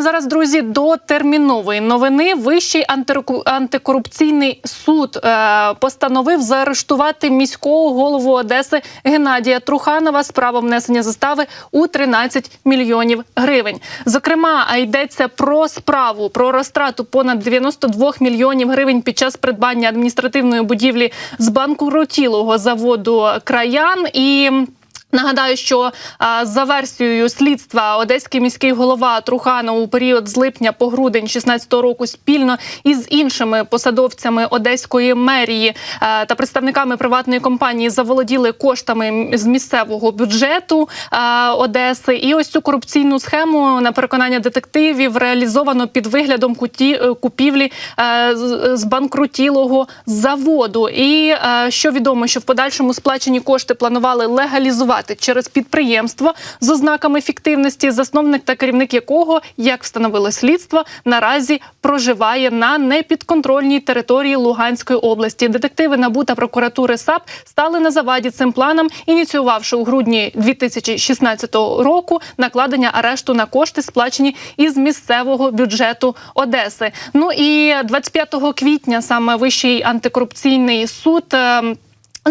Зараз, друзі, до термінової новини Вищий антикорупційний суд е, постановив заарештувати міського голову Одеси Геннадія Труханова з правом внесення застави у 13 мільйонів гривень. Зокрема, йдеться про справу про розтрату понад 92 мільйонів гривень під час придбання адміністративної будівлі з банкрутілого заводу краян і. Нагадаю, що а, за версією слідства одеський міський голова Труханов у період з липня по грудень 16 року спільно із іншими посадовцями одеської мерії а, та представниками приватної компанії заволоділи коштами з місцевого бюджету а, Одеси. І ось цю корупційну схему на переконання детективів реалізовано під виглядом куті, е, купівлі е, з- збанкрутілого заводу. І е, що відомо, що в подальшому сплачені кошти планували легалізувати через підприємство з ознаками фіктивності, засновник та керівник якого, як встановило слідство, наразі проживає на непідконтрольній території Луганської області. Детективи НАБУ та прокуратури САП стали на заваді цим планом, ініціювавши у грудні 2016 року накладення арешту на кошти, сплачені із місцевого бюджету Одеси. Ну і 25 квітня саме Вищий антикорупційний суд.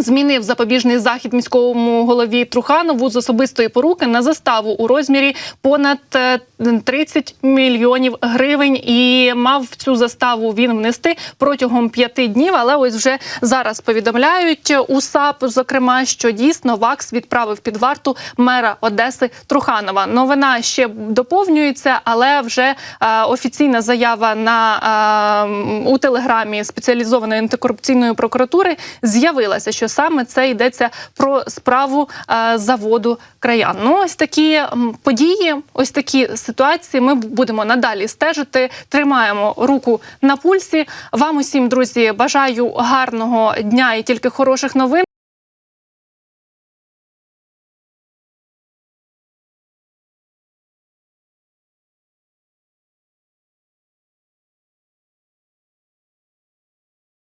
Змінив запобіжний захід міському голові Труханову з особистої поруки на заставу у розмірі понад е, 30 мільйонів гривень. І мав цю заставу він внести протягом п'яти днів. Але ось вже зараз повідомляють у САП, зокрема, що дійсно ВАКС відправив під варту мера Одеси Труханова. Новина ще доповнюється, але вже е, офіційна заява на е, у телеграмі спеціалізованої антикорупційної прокуратури з'явилася, що саме це йдеться про справу е, заводу краян. Ну ось такі події, ось такі ситуації. Ми будемо надалі стежити. Тримаємо руку на пульсі. Вам усім, друзі, бажаю гарного дня і тільки хороших новин.